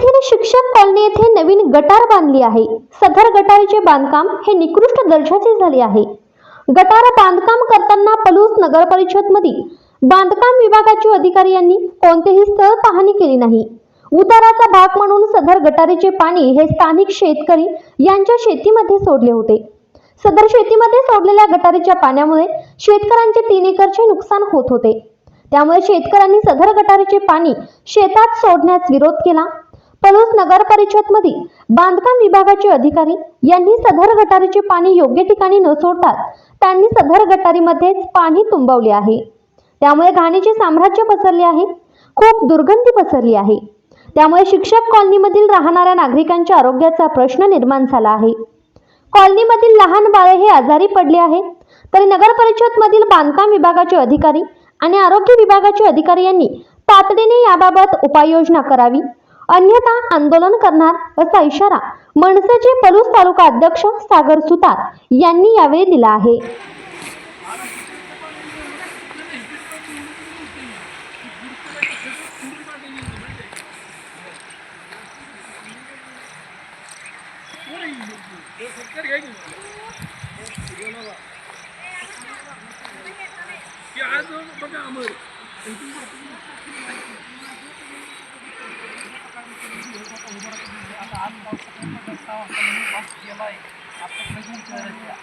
शिक्षक कॉलनी येथे नवीन गटार बांधली आहे. सदर गटारीचे बांधकाम हे निकृष्ट दर्जाचे झाले आहे. गटार बांधकाम करताना पलूस नगर परिषद मधील बांधकाम विभागाचे अधिकारी यांनी कोणतेही स्थळ पाहणी केली नाही. उताराचा भाग म्हणून सदर गटारीचे पाणी हे स्थानिक शेतकरी यांच्या शेतीमध्ये सोडले होते. सदर शेतीमध्ये सोडलेल्या गटारीच्या पाण्यामुळे शेतकऱ्यांचे तीन एकरचे नुकसान होत होते. त्यामुळे शेतकऱ्यांनी सदर गटारीचे पाणी शेतात सोडण्यास विरोध केला. पलूस नगर परिषद मधील बांधकाम विभागाचे अधिकारी यांनी सदर गटारीचे पाणी योग्य ठिकाणी न सोडतात त्यांनी सदर गटारीमध्येच पाणी तुंबवले आहे. त्यामुळे घाणीचे साम्राज्य पसरले आहे. खूप दुर्गंधी पसरली आहे. त्यामुळे शिक्षक कॉलनीमधील राहणाऱ्या नागरिकांच्या आरोग्याचा प्रश्न निर्माण झाला आहे. कॉलनीमधील लहान बाळे हे आजारी पडले आहे. तरी नगर परिषद मधील बांधकाम विभागाचे अधिकारी आणि आरोग्य विभागाचे अधिकारी यांनी तातडीने याबाबत उपाययोजना करावी. अन्यथा आंदोलन करणार असा इशारा मनसेचे पलूस तालुका अध्यक्ष सागर सुतार यांनी यावेळी दिला आहे. आज बघा अमर. anbaut, dass man das auch von oben auf die Gierlei abgeschlossen hat.